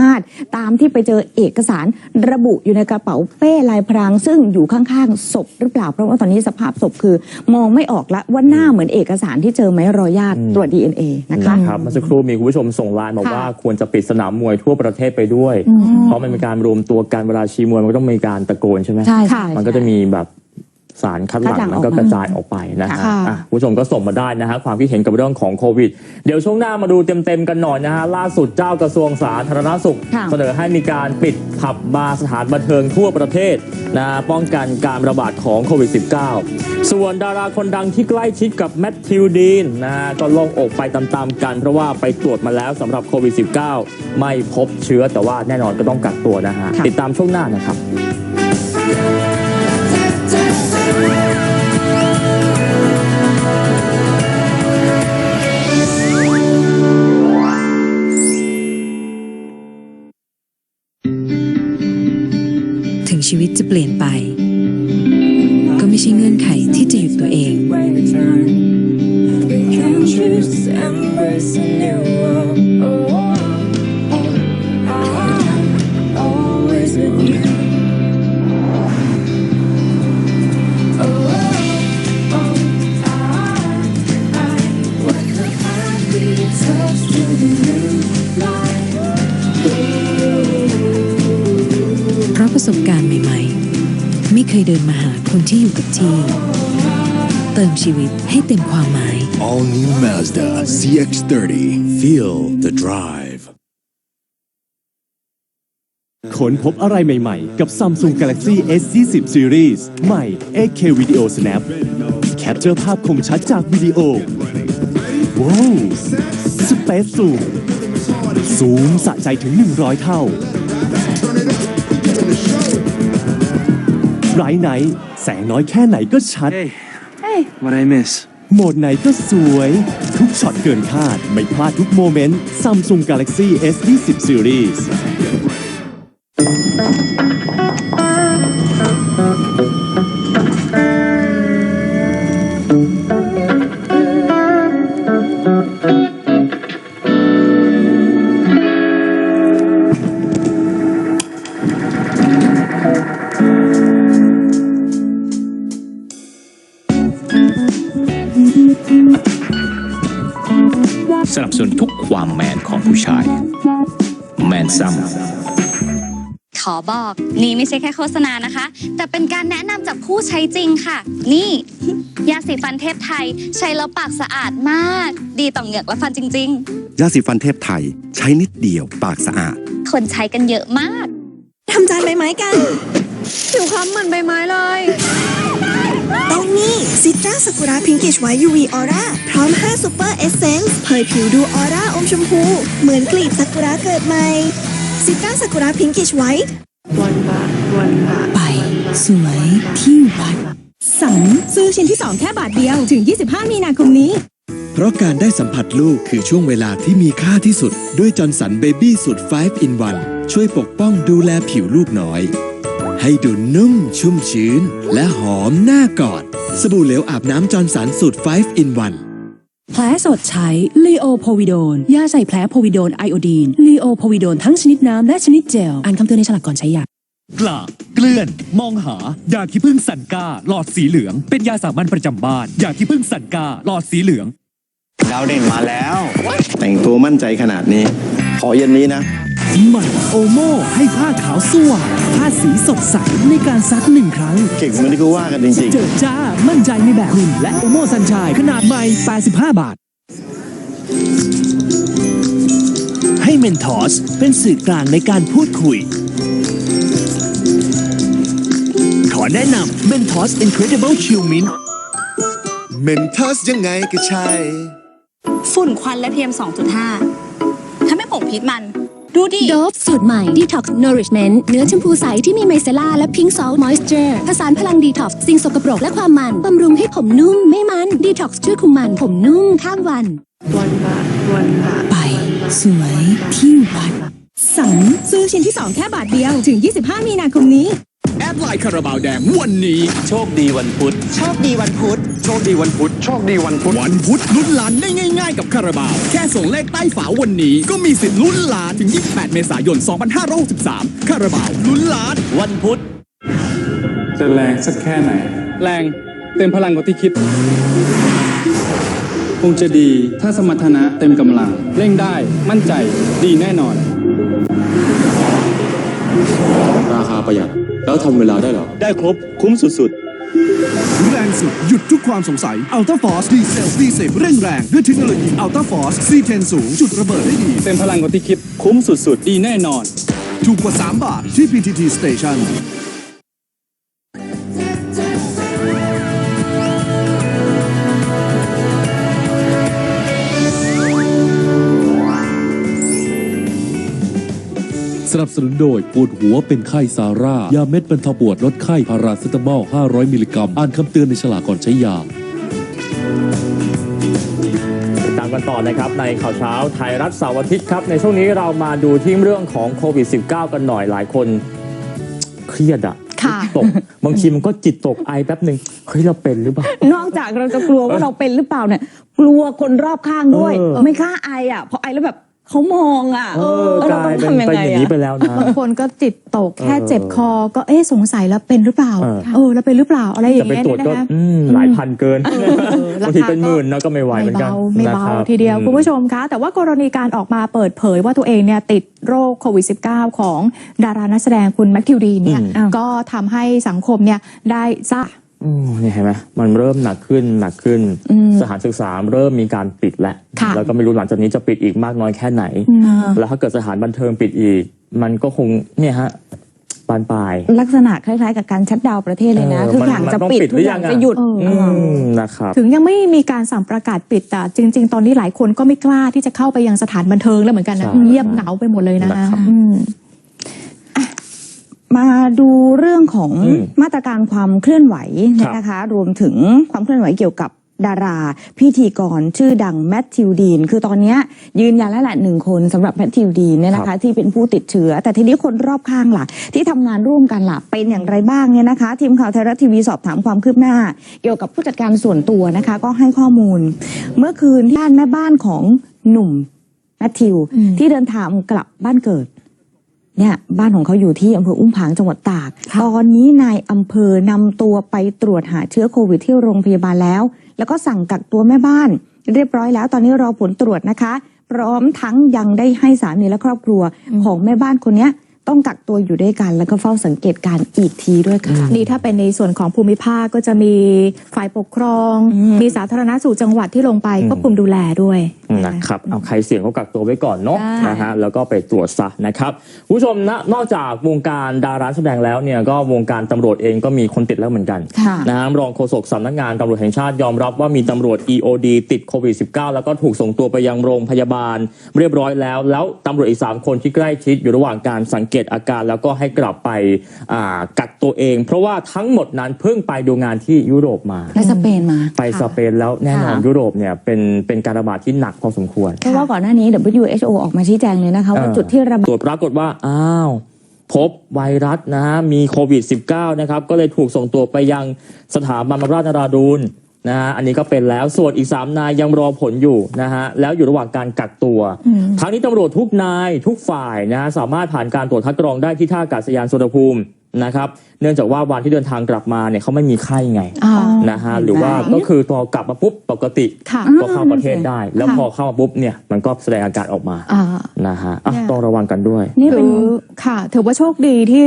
ามารถตามที่ไปเจอเอกสารระบุอยู่ในกระเป๋าเป้ลายพราง ซึ่งอยู่ข้างๆศพหรือเปล่า เพราะว่าตอนนี้สภาพศพคือ มองไม่ออกละว่าหน้าเหมือนเอกสารที่เจอไหมรอยญาติตรวจ DNA นะคะครับเมื่อสักครู่มีคุณผู้ชมส่งไลน์มาค่ะว่าควรจะปิดสนามมวยทั่วประเทศไปด้วย เพราะมันเป็นการรวมตัวกันเวลาชีมวยมันก็ต้องมีการตะโกนใช่ไหมใช่ค่ะมันก็จะมีแบบ สารคัดหลั่งคัดหลั่งมันก็ออกมากระจายออกไปนะฮะค่ะอะคุณผู้ชมก็ส่งมาได้นะฮะความคิดเห็นกับเรื่องของโควิด เดี๋ยวช่วงหน้ามาดูเต็มๆกันหน่อยนะฮะล่าสุดเจ้ากระทรวงสาธารณสุขค่ะเสนอให้มีการปิดผับบาร์สถานบันเทิงทั่วประเทศนะป้องกันการระบาดของโควิด -19 ส่วนดาราคนดังที่ใกล้ชิดกับแมทธิวดีนนะฮะก็โลงอกไปตามๆกัน เพราะว่าไปตรวจมาแล้วสำหรับโควิด -19 ไม่พบเชื้อแต่ว่าแน่นอนก็ต้องกักตัวนะฮะค่ะติดตามช่วงหน้านะครับ ชีวิตจะเปลี่ยนไป ก็ไม่ใช่เงื่อนไขที่จะหยุดตัวเอง Can't choose to embrace a new การณ์ใหม่ๆไม่เคยเดินมาหาคนที่อยู่กับที่ เติมชีวิตให้เต็มความหมาย All new Mazda CX30. Feel the drive. ค้นพบอะไรใหม่ๆ กับ Samsung Galaxy S20 Series ใหม่ 8K Video Snap แคปเจอร์ภาพคมชัดจากวิดีโอ ว้าว Space Zoom ซูมสะใจถึง 100 เท่า ไรไหน แสงน้อยแค่ไหนก็ชัด What I miss? โหมดไหนก็สวย ทุกช็อตเกินคาด ไม่พลาดทุกโมเมนต์ Samsung Galaxy S20 Series ซัมขอบอกนี่ไม่ใช่แค่โฆษณานะคะ แต่เป็นการแนะนำจากผู้ใช้จริงค่ะ นี่ ยาสีฟันเทพไทย ใช้แล้วปากสะอาดมาก ดีต่อเหงือกและฟันจริงยาสีฟันเทพไทย ใช้นิดเดียวปากสะอาดๆคนใช้กันเยอะมากทำจานใบไม้กันผิวคล้ำเหมือนใบไม้เลยต้องนี่ซิต้าซากุระพิงกิชไวท์ยูวีออร่าพร้อม 5 ซูเปอร์เอเซนส์เผยผิวดูออร่าอมชมพู เหมือนกลีบซากุระเกิดใหม่ ซิต้าซากุระพิงกิชไวท์ไป สวยที่วัดสันซื้อชิ้นที่ 2 แค่บาทเดียว ถึง 25 มีนาคมนี้ เพราะการได้สัมผัสลูกคือช่วงเวลาที่มีค่าที่สุด ด้วยจอร์นสันเบบี้สูตร 5 in 1 ช่วยปกป้องดูแลผิวลูกน้อย ให้ดูนุ่มชุ่มชื้น และหอมหน้ากอด สบู่เหลวอาบน้ำจอร์นสันสูตร 5 in 1 แผลสดใช้ลีโอโพวิโดนยาใส่แผลโพวิโดนไอโอดีนลีโอโพวิโดนทั้งชนิดน้ำและชนิดเจล อ่านคำเตือนในฉลากก่อนใช้ยากล้าเกลื่อน มองหา ยาขี้ผึ้งสันกาหลอดสีเหลือง เป็นยาสามัญประจำบ้าน ยาขี้ผึ้งสันกาหลอดสีเหลือง ดาวเด่นมาแล้ว แต่งตัวมั่นใจขนาดนี้ ขอเย็นนี้นะ ใหม่โอโม่ให้ผ้าขาวสว่างผ้าสีสดใสในการซักหนึ่งครั้ง เก่งเหมือนที่กูว่ากันจริงเจอจ้า มั่นใจในแบบคุณ และโอโม่สันชายขนาดใหม่ 85 บาท ให้เมนทอสเป็นสื่อกลางในการพูดคุย ขอแนะนำเมนทอส Incredible Chill Mint เมนทัสยังไงก็ใช่ ฝุ่นควันและ PM 2.5 ถ้าไม่ผงพิษมัน ดูดิ โดฟสูตรใหม่ Detox Nourishment เนื้อชมพูใสที่มีไมเซล่าและพิง k ซ a ล t ์มอยส์เจอร์ผสานพลังดีท็อกซ์สิ่งสกปรกและความมัน บำรุงให้ผมนุ่มไม่มันดีท็อกซ์ช่วยคุมมัน ผมนุ่มข้ามวันไป สวยที่วัดสันซื้อชิ้นที่ 2 แค่บาทเดียว ถึง 25 มีนาคมนี้ แอดไลน์คาราบาวแดงวันนี้ โชคดีวันพุธ โชคดีวันพุธ โชคดีวันพุธ โชคดีวันพุธ วันพุธลุ้นล้านได้ง่ายๆกับคาราบาว แค่ส่งเลขใต้ฝาวันนี้ ก็มีสิทธิ์ลุ้นล้านถึง 28 เมษายน 2563 คาราบาวลุ้นล้าน วันพุธ จะแรงสักแค่ไหน แรงเต็มพลังกว่าที่คิด คงจะดีถ้าสมรรถนะเต็มกำลัง เร่งได้มั่นใจดีแน่นอน ราคาประหยัด แล้วทำเวลาได้เหรอ ได้ครบคุ้มสุดแรงสุด หยุดทุกความสงสัย Ultra Force D Cell D10 เร่งแรง ด้วยเทคโนโลยี Ultra Force C10 สูง จุดระเบิดได้ดีเต็มพลังกว่าที่คิด คุ้มสุดๆ ดีแน่นอน ถูกกว่า 3 บาทที่ PTT Station นับสนุนโดยปวดหัวเป็นไข้ซาร่า ยาเม็ดบรรเทาปวดลดไข้พาราเซตามอล 500 มิลลิกรัม อ่านคำเตือนในฉลากก่อนใช้ยาติดตามกันต่อนะครับในข่าวเช้าไทยรัฐเสาร์อาทิตย์ครับ ในช่วงนี้เรามาดูที่เรื่องของโควิด -19 กันหน่อยหลายคนเครียดอะค่ะตกบางทีมันก็จิตตกไอแป๊บหนึ่งเฮ้ยเราเป็นหรือเปล่า นอกจากเราจะกลัวว่าเราเป็นหรือเปล่าเนี่ยกลัวคนรอบข้างด้วยเออไม่กล้าไออะเพราะไอแล้วแบบเขามองอะ เออกเราลาต้อยงเป็นทำยังเป็นไงอย่างนี้อะไปแล้วนะ บางคนก็จิตตกแค่เออเจ็บคอ ก็เอ๊ะสงสัยแล้วเป็นหรือเปล่า เออ เออแล้วเป็นหรือเปล่าอะไรอจะย่างไปเงี้ยตรวจเนี่ยก็นะคะ อืมหลายพันเกินเออราคาบางทีเป็นหมื่นนะก็ไม่ไหวเหมือนกันไม่นะเบาครับทีเดียวอืมคุณผู้ชมคะ แต่ว่ากรณีการออกมาเปิดเผยว่าตัวเองเนี่ยติดโรคโควิด -19 ของดารานักแสดงคุณแมคทิวดีนเนี่ย อืม ก็ทำให้สังคมเนี่ยได้ทราบอืมนี่เห็นไหมมันเริ่มหนักขึ้นหนักขึ้นอืมสถานศึกษาเริ่มมีการปิดแล้วค่ะแล้วก็ไม่รู้หลังจากนี้จะปิดอีกมากน้อยแค่ไหนอืมแล้วถ้าเกิดสถานบันเทิงปิดอีก มันก็คงเนี่ยฮะบานปลาย ลักษณะคล้ายๆกับการชัดดาวน์ประเทศเลยนะเออคือมันอย่างมันจะต้องปิดปิดทุหรืกออยัย่างงอะจะหยุดอืมนะครับถึงยังไม่มีการสั่งประกาศปิดแต่จริง ๆ ตอนนี้หลายคนก็ไม่กล้าที่จะเข้าไปยังสถานบันเทิงแล้วเหมือนกันนะใช่เงียบเหงาไปหมดเลยนะนะคะครับอื มมาดูเรื่องของอืมมาตรการความเคลื่อนไหวเนี่ยนะคะ รวมถึงความเคลื่อนไหวเกี่ยวกับดารา พิธีกรชื่อดังแมทธิวดีน คือตอนเนี้ยยืนยันแล้วแหละหนึ่งคนสำหรับแมทธิวดีนเนี่ยนะครัคะ บ ที่เป็นผู้ติดเชื้อ แต่ทีนี้คนรอบข้างล่ะ ที่ทำงานร่วมกันล่ะ เป็นอย่างไรบ้างเนี่ยนะคะ ทีมข่าวไทยรัฐทีวีสอบถามความคืบหน้า เกี่ยวกับผู้จัดการส่วนตัวนะคะ ก็ให้ข้อมูล เมื่อคืนที่บ้านแม่บ้านของหนุ่มแมทธิวอืมที่เดินทางกลับบ้านเกิด เนี่ยบ้านของเขาอยู่ที่อำเภออุ้มผางจังหวัดตาก ตอนนี้นายอำเภอนำตัวไปตรวจหาเชื้อโควิดที่โรงพยาบาลแล้ว แล้วก็สั่งกักตัวแม่บ้าน เรียบร้อยแล้วตอนนี้รอผลตรวจนะคะ พร้อมทั้งยังได้ให้สามีและครอบครัวของแม่บ้านคนเนี้ย ต้องกักตัวอยู่ด้วยกัน แล้วก็เฝ้าสังเกตการณ์อีกทีด้วยค่ะ นี่ถ้าเป็นในส่วนของภูมิภาคก็จะมีฝ่ายปกครองอืมมีสาธารณสุขจังหวัดที่ลงไปอืมควบคุมดูแลด้วยนะครับเอาใครเสี่ยงก็กักตัวไว้ก่อนเนาะใช่นะฮะแล้วก็ไปตรวจซะนะครับคุณผู้ชมนะนอกจากวงการดาราแสดงแล้วเนี่ยก็วงการตำรวจเองก็มีคนติดแล้วเหมือนกันค่ะนะฮะรองโฆษกสำนักงานตำรวจแห่งชาติยอมรับว่ามีตำรวจ EOD ติดโควิด -19 แล้วก็ถูกส่งตัวไปยังโรงพยาบาลเรียบร้อยแล้ว แล้วตำรวจอีก 3 คนที่ใกล้ชิดอยู่ระหว่างการสังเกตอาการแล้วก็ให้กลับไปอ่ากักตัวเอง เพราะว่าทั้งหมดนั้นเพิ่งไปดูงานที่ยุโรปมาและสเปนมาไปสเปนแล้วแน่นอนค่ะยุโรปเนี่ยเป็นเป็นการระบาดที่หนักพอสมควรเพราะว่าก่อนหน้านี้ WHO ออกมาชี้แจงเลยนะคะว่าเออจุดที่ระบาดตรวจปรากฏว่าอ้าวพบไวรัสนะฮะมีโควิด -19 นะครับก็เลยถูกส่งตัวไปยังสถาบันบำราชนราดูน นะฮะอันนี้ก็เป็นแล้วส่วนอีก 3 นายยังรอผลอยู่นะฮะแล้วอยู่ระหว่างการกักตัว ทั้งนี้ตำรวจทุกนายทุกฝ่ายนะฮะสามารถผ่านการตรวจคัดกรองได้ที่ท่าอากาศยานสุวรรณภูมินะครับ เนื่องจากว่าวันที่เดินทางกลับมาเนี่ยเขาไม่มีไข้ไงอ่านะฮะหรือว่าก็คือตัวกลับมาปุ๊บปกติค่ะก็เข้าประเทศได้ แล้วพอเข้ามาปุ๊บเนี่ยมันก็แสดงอาการออกมาอ่านะฮะอะเนี่ยต้องระวังกันด้วยนี่เป็นถือค่ะถือว่าโชคดีที่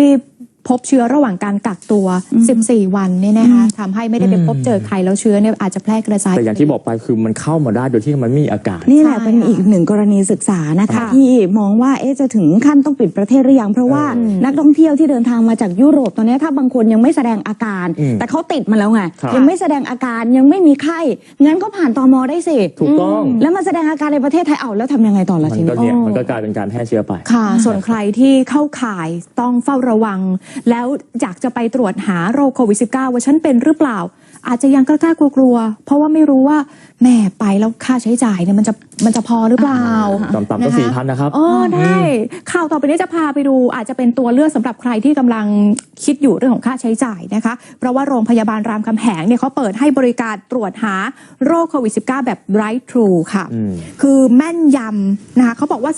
พบเชื้อระหว่างการกักตัว 14 วันเนี่ยนะคะทำให้ไม่ได้ไปพบเจอใครแล้วเชื้อเนี่ยอาจจะแพร่กระจายแต่อย่างที่บอกไปคือมันเข้ามาได้โดยที่มันไม่มีอาการนี่แหละใช่เป็นอีกหนึ่งกรณีศึกษานะคะค่ะที่มองว่าเอ๊ะจะถึงขั้นต้องปิดประเทศหรือยัง เพราะว่าอืมนักท่องเที่ยวที่เดินทางมาจากยุโรปตอนนี้ถ้าบางคนยังไม่แสดงอาการอืมแต่เขาติดมาแล้วไงครับยังไม่แสดงอาการยังไม่มีไข้งั้นก็ผ่านตมได้สิถูกต้อง แล้วมาแสดงอาการในประเทศไทยเอาแล้วทำยังไงต่อละมันทีก็นี้เนี่ยมันก็กลายเป็นการแพร่เชื้อไปค่ะ ส่วนใครที่เข้าข่ายต้องเฝ้าระวังแล้วอยากจะไปตรวจหาโรคโควิด -19 ว่าฉันเป็นหรือเปล่า อาจจะยังกล้าๆกลัวๆเพราะว่าไม่รู้ว่าแหม่ไปแล้วค่าใช้จ่ายเนี่ยมันจะมันจะพอหรือเปล่าต่ำๆก็ะคะสี่พันนะครับอ๋อได้ข่าวต่อไปนี้จะพาไปดู อาจจะเป็นตัวเลือกสำหรับใครที่กำลังคิดอยู่เรื่องของค่าใช้จ่ายนะคะ เพราะว่าโรงพยาบาลรามคำแหงเนี่ยเขาเปิดให้บริการตรวจหาโรคโควิด -19 แบบ right true ค่ะอืมคือแม่นยำนะคะเขาบอกว่า